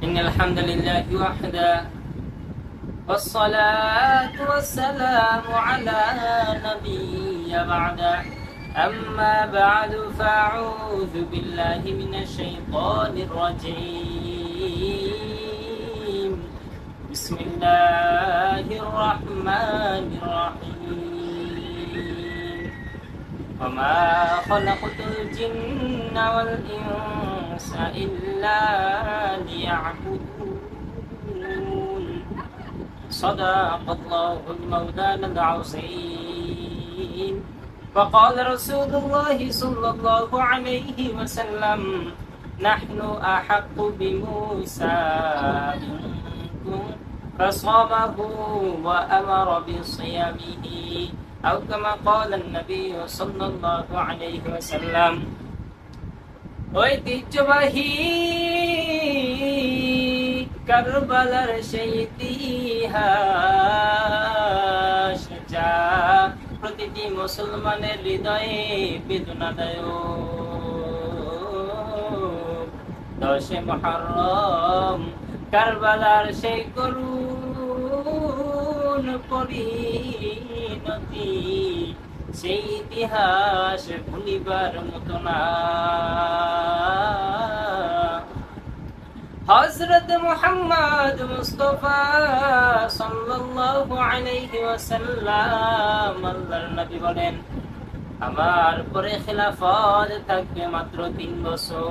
إن الحمد لله وحده والصلاة والسلام على نبي بعده أما بعد فأعوذ بالله من الشيطان الرجيم. بسم الله الرحمن الرحيم. وما خلقت الجن والإنس إلا ليعبدون صدق الله المولانا العظيم. وقال رسول الله صلى الله عليه وسلم نحن أحق بموسى منكم. فصامه وأمر بصيامه أو كما قال النبي صلى الله عليه وسلم ঐতিহ্যবাহী কারবালার সেই ইতিহাস, যা প্রতিটি মুসলমানের হৃদয়ে বেদনাদায়ক। দশে মহরম কারবালার সেই করুণ পরিণতি সেই ইতিহাস ভুলিবার মতো না। হজরত মুহাম্মদ মুস্তফা সাল্লাল্লাহু আলাইহি ওয়াসাল্লাম আল্লাহর নবী বলেন, আমার পরে খেলাফত থাকবে মাত্র তিন বছর।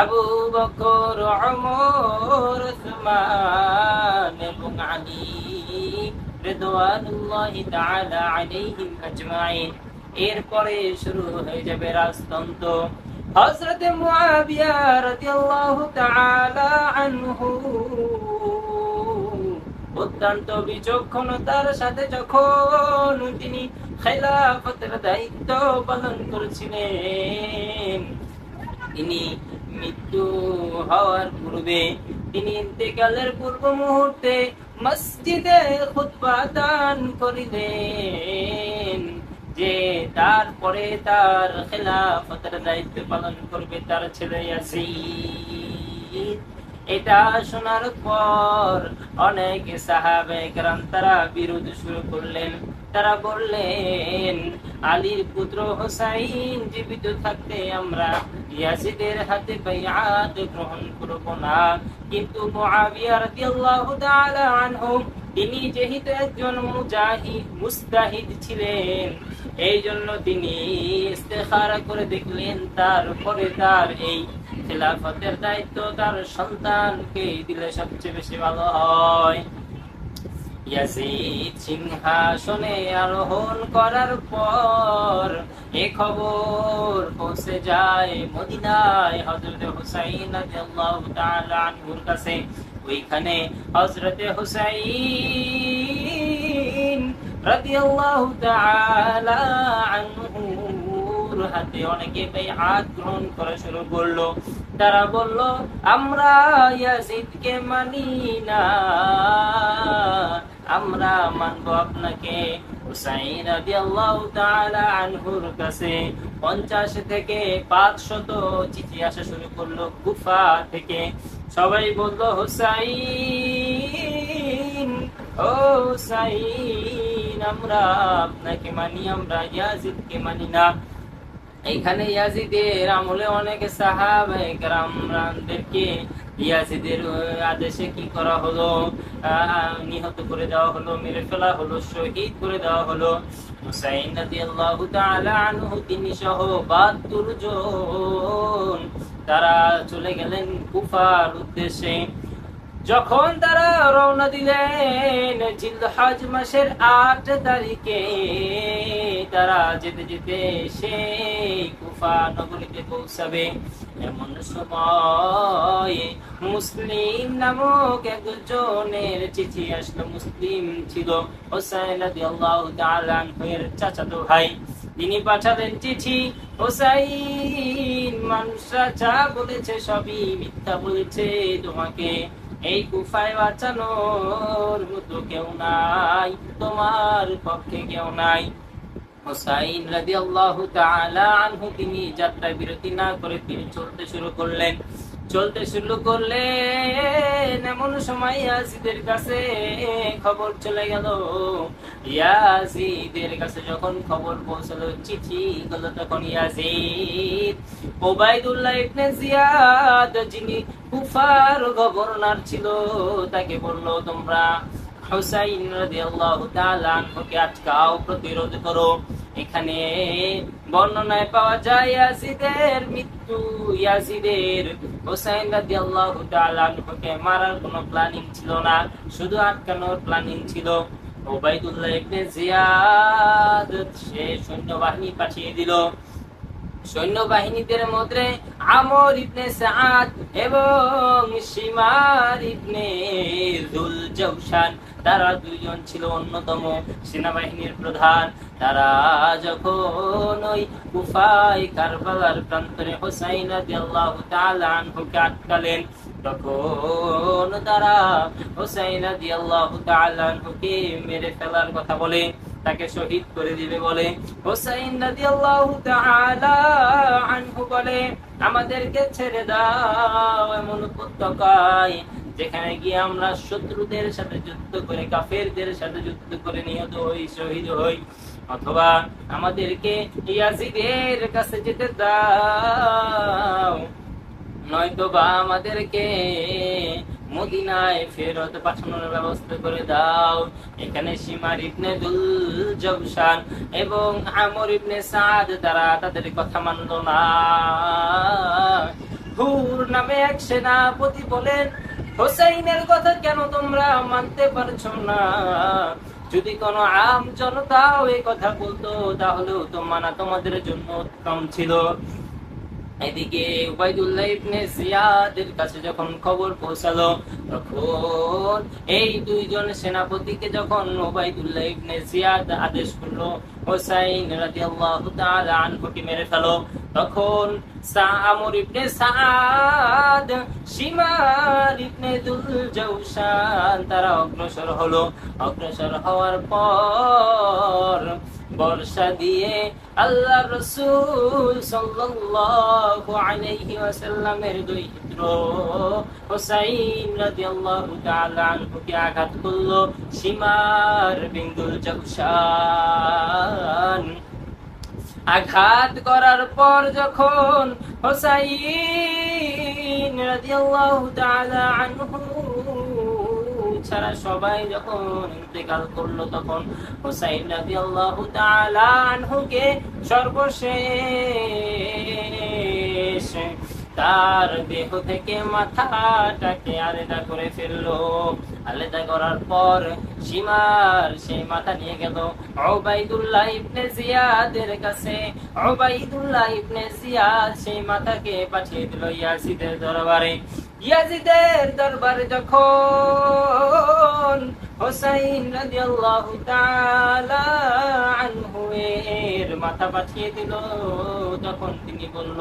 আবু বকর, ওমর উসমান এবং আলী। এরপরে শুরু হয়ে যাবে রাজতন্ত্র। অত্যন্ত বিচক্ষণতার সাথে যখন তিনি খেলাফতের দায়িত্ব পালন করেছিলেন, তিনি মৃত্যু হওয়ার পূর্বে, তিনি ইন্তেকালের পূর্ব মুহূর্তে মসজিদে খুতবা দান করিলেন। যে তারপরে তার খেলাফতের দায়িত্ব পালন করবে তার ছেলে ইয়াসির এটা শোনার পর অনেক সাহাবে কারণ তারা বিরোধ শুরু করলেন। তারা বললেন, আলীর পুত্র হোসাইন জীবিত থাকতে আমরা ইয়াসিদের হাতে গ্রহণ করব না। কিন্তু মুআবিয়া রাদিয়াল্লাহু তাআলা আনহু, তিনি যেহেতু একজন মুজাহিদ, মুস্তাহিদ ছিলেন এই জন্য তিনি ইস্তেখারা করে দেখলেন, তারপরে তার এই খেলাফতের দায়িত্ব তার সন্তানকে দিলে সবচেয়ে বেশি ভালো হয়। সিংহাসনে আরোহণ করার পর এ খবর পৌঁছে যায় মদিনায় হযরত হুসাইন রাদিয়াল্লাহু কাছে। ওইখানে হযরত হুসাইন রাদিয়াল্লাহু তাআলা হাতে অনেকে বেআত গ্রহণ করা শুরু করল। তারা বলল, আমরা মানি না। আমরা মানবো আপনাকে। হুসাইন রাদিয়াল্লাহু তাআলা আনহুর কাছে 50 থেকে 500 চিঠি আসা শুরু করল কুফা থেকে। সবাই বলল, হুসাইন, ও হুসাইন, আমরা আপনাকে মানি, আমরা ইয়াজিদকে মানি না। এখানে ইয়াজিদের আমলে অনেক কেরামদেরকে ইয়াজিদের আদেশে কি করা হলো? নিহত করে দেওয়া হলো, মেরে ফেলা হলো, শহীদ করে দেওয়া হলো। হুসাইন রাদিয়াল্লাহু তাআলা তিনি সহ 72 জন তারা চলে গেলেন কুফার উদ্দেশ্যে। যখন তারা রওনা দিলেন, জিলহাজ মাসের আট তারিখে তারা যেতে যেতে সেই কুফা নগরীতে পৌঁছাবে। এমন সময় মুসলিম নামক একজনের চিঠি আসলো। মুসলিম ছিল হোসাইন আনহুর চাচাতো ভাই। তিনি পাঠালেন চিঠি, হোসাইন, মানুষরা যা বলেছে সবই মিথ্যা বলেছে তোমাকে। এই গুফায় বাঁচানোর মতো কেউ নাই, তোমার পক্ষে কেউ নাই। হোসাইন রাজি আল্লাহ তিনি যাত্রা বিরতি না করে তিনি চলতে শুরু করলেন। চলতে শুরু করলেন এমন সময় ইয়াজিদের কাছে খবর চলে গেল। ইয়াজিদের কাছে যখন খবর পৌঁছালো, চিঠি গেল তখন ইয়াজিদ ওবাইদুল্লাহ ইবনে জিয়াদ, যিনি কুফার গভর্নর ছিল, তাকে বলল, তোমরা হুসাইন রাদিয়াল্লাহু তাআলা আনহুকে আটকাও, প্রতিরোধ করো। এখানে বর্ণনায় পাওয়া যায় ইয়াজিদের মৃত্যু, ইয়াজিদের হুসাইন রাদিয়াল্লাহু তাআলা আনহুকে মারার কোনো প্ল্যানিং ছিল না, শুধু আটকানোর প্ল্যানিং ছিল। ওবাইদুল্লাহ ইবনে জিয়াদ, সে সৈন্যবাহিনী পাঠিয়ে দিল। সৈন্যবাহিনীদের মধ্যে আমর ইবনে সাআদ এবং সীমার ইবনে জুল জৌশান তারা দুইজন ছিল অন্যতম সেনাবাহিনীর প্রধান। তারা যখন ওই কারবালার প্রান্তরে হোসাইন তাআলা আনহুকে আটকালেন, তখন তারা হোসাইন তাআলা আনহুকে মেরে ফেলার কথা বলে, তাকে শহীদ করে দিবে বলে। হোসাইন রাদিয়াল্লাহু তাআলা আনহু বলে, আমাদেরকে ছেড়ে দাও এমন উপত্যকায় যেখানে গিয়ে আমরা শত্রুদের সাথে যুদ্ধ করে, কাফেরদের সাথে যুদ্ধ করে নিহত হই, শহীদ হই। অথবা আমাদেরকে ইয়াজিদের কাছে যেতে দাও। নয়তো বা আমাদেরকে মদিনায় ফেরত পাঠানোর ব্যবস্থা করে দাও। এখানে সীমার ইবনে দুল জবশান এবং আমর ইবনে সাদ তারা তাদের কথা মানল না। হুর নামে এক সেনাপতি বলেন, হোসাইনের কথা কেন তোমরা মানতে পারছ না? যদি কোনো আম জনতাও এই কথা বলতো তাহলেও তো মানা তোমাদের জন্য উত্তম ছিল। এদিকে উবাইদুল্লাহ ইবনে জিয়াদের কাছে যখন খবর পৌঁছালো, তখন এই দুইজন সেনাপতিকে যখন উবাইদুল্লাহ ইবনে জিয়াদ আদেশ করল, হোসাইন রাদিয়াল্লাহু তাআলা আনহুকে মেরে ফেলো, তখন সামর ইবনে সাদ সীমার ইবনে দুল জৌশান তারা অগ্রসর হলো। অগ্রসর হওয়ার পর বর্ষা দিয়ে আল্লাহ রসুল সাল্লাল্লাহু আলাইহি ওয়াসাল্লামের দুই পুত্র হুসাইন রাদিয়াল্লাহু তাআলা আনহুকে আঘাত করল সীমার বিন্দুল জৌশান আঘাত করার পর যখন হোসাইন রাদিয়াল্লাহু তাআলা আনহু ছাড়া সবাই যখন ইন্তেকাল করল তখন হোসাইন রাদিয়াল্লাহু আল্লাহ আনহুকে সর্বশেষ তার দেহ থেকে মাথাটাকে আলাদা করে ফেলল। আলাদা করার পর সীমার সেই মাথা নিয়ে গেল ওবাইদুল্লাহ ইবনে জিয়াদের কাছে। ওবাইদুল্লাহ ইবনে জিয়াদ সেই মাথাকে পাঠিয়ে দিল ইয়াজিদের দরবারে। ইয়াজিদের দরবারে যখন হোসাইন রাদিয়াল্লাহু তাআলা আনহু মাথা পাঠিয়ে দিল। তখন তিনি বলল,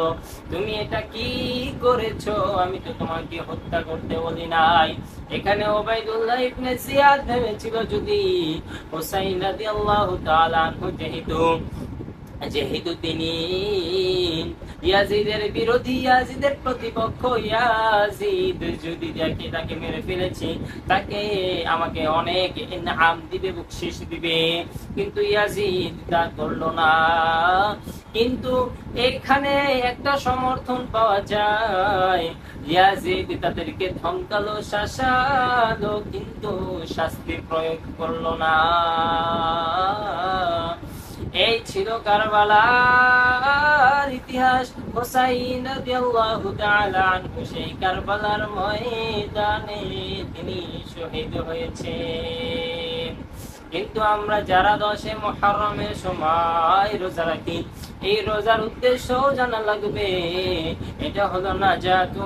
তুমি এটা কি করেছ? আমি তো তোমাকে হত্যা করতে বলি নাই। এখানে ওবাইদুল্লাহ ইবনে জিয়াদ ভেবেছিল যদি হোসাইন রাদিয়াল্লাহু তাআলা যেহেতু যেহেতু তিনি ইয়াজিদের বিরোধী, ইয়াজিদের প্রতিপক্ষ ইয়াজিদ। যদি দেখে তাকে মেরে ফেলেছি, তাকে আমাকে অনেক ইনাম দিবে বকশিস দিবে। কিন্তু ইয়াজিদ তা করল না। কিন্তু এখানে একটা সমর্থন পাওয়া যায়। ইয়াজিদ তাদেরকে ধমকালো, শাসালো, কিন্তু শাস্তি প্রয়োগ করল না। এই ছিল কারবালার ইতিহাস। হোসাইন রাদিয়াল্লাহু তাআলা আনহু সেই কারবালার ময়দানে তিনি শহীদ হয়েছে কিন্তু আমরা যারা দশে মহরমের সময় রোজা রাখি, এই রোজার উদ্দেশ্য জানা লাগবে। এটা হলো না যা তু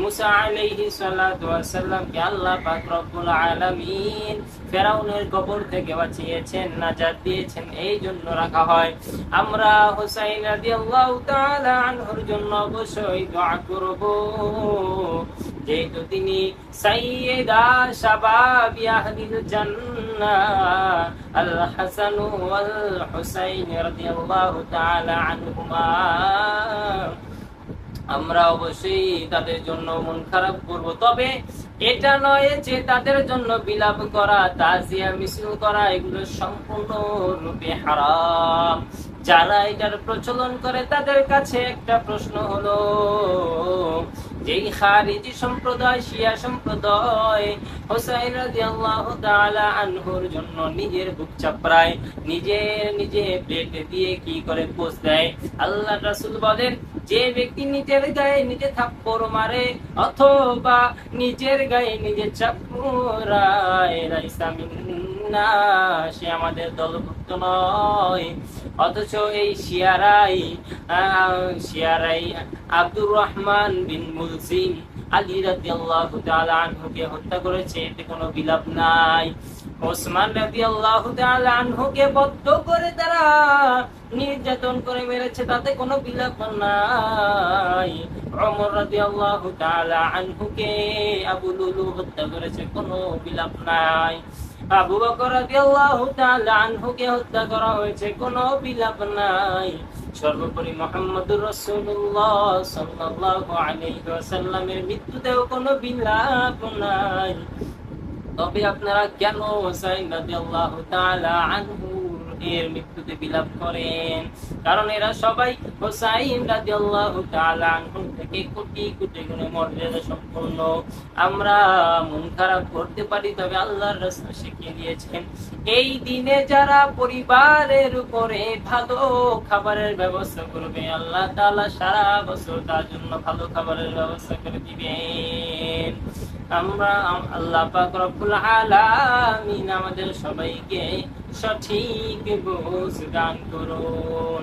মৌসা আলাইহি সাল্লাতু ওয়াসাল্লাম কে আল্লাহ পাক রব্বুল আলামিন, ফেরাউনের কবর থেকে বাঁচিয়েছেন, নাজাত দিয়েছেন, এই জন্য রাখা হয়। আমরা হুসাইন রাদিয়াল্লাহু তাআলা আনহুর জন্য অবশ্যই দোয়া করব। যেহেতু তিনি সাইয়েদা শাবাবি আহলিল জান্নাহ, আল হাসান ওয়াল হুসাইন রাদিয়াল্লাহু তাআলা আনহুমা। আমরা অবশ্যই তাদের জন্য মন খারাপ করব। তবে এটা নয় যে তাদের জন্য বিলাপ করা, তাজিয়া মিছিল করা, এগুলো সম্পূর্ণ রূপে হারাম। যারা এটার প্রচলন করে তাদের কাছে একটা প্রশ্ন হলো যেই খারিজি সম্প্রদায়, শিয়া সম্প্রদায়, হোসাইন আনহুর জন্য নিজের বুক চাপড়ায় নিজের নিজে প্লেট দিয়ে কি করে পোষ দেয়? আল্লাহ রাসূল বলেন, যে ব্যক্তি নিজের গায়ে নিজে থাপ্পড় মারে অথবা নিজের গায়ে নিজে লাইসা মিন্না সে আমাদের দলভুক্ত নয়। অথচ এই শিয়ারাই শিয়ারাই আব্দুর রহমান বিন মুলসিম আলী রাদিয়াল্লাহু তাআলা আনহুকে হত্যা করেছে, এতে কোনো বিলাপ নাই। ওসমান রাদিয়াল্লাহু তাআলা আনহুকে বদ্ধ করে তারা নির্যাতন করে মেরেছে, তাতে কোনো বিলাপ নাই। ওমর রাদিয়াল্লাহু তাআলা আনহুকে আবু লুলু হত্যা করেছে, কোনো বিলাপ নাই। আবু বকর রাদিয়াল্লাহু তাআলা আনহুকে হত্যা করা হয়েছে, কোনো বিলাপ নাই। সর্বোপরি মুহাম্মদুর রাসূলুল্লাহ সাল্লাল্লাহু আলাইহি ওয়াসাল্লামের মৃত্যুতেও কোনো বিলাপ নাই। তবে আপনারা কেন হুসাইন রাদিয়াল্লাহু তাআলা আনহু এর মৃত্যুতে বিলাপ করেন। কারণ এরা সবাই হোসাইন রাদিয়াল্লাহু তাআলা আনহু থেকে কোটি কোটি গুণে মর্যাদা সম্পন্ন। আমরা মন খারাপ করতে পারি, তবে আল্লাহর রাসূল শিখিয়ে দিয়েছেন। এই দিনে যারা পরিবারের উপরে ভালো খাবারের ব্যবস্থা করবে, আল্লাহ তাআলা সারা বছর তার জন্য ভালো খাবারের ব্যবস্থা করে দিবেন। আমরা আল্লাহ পাক রব্বুল আলামিন আমাদের সবাইকে সঠিক বোঝ দান করুন।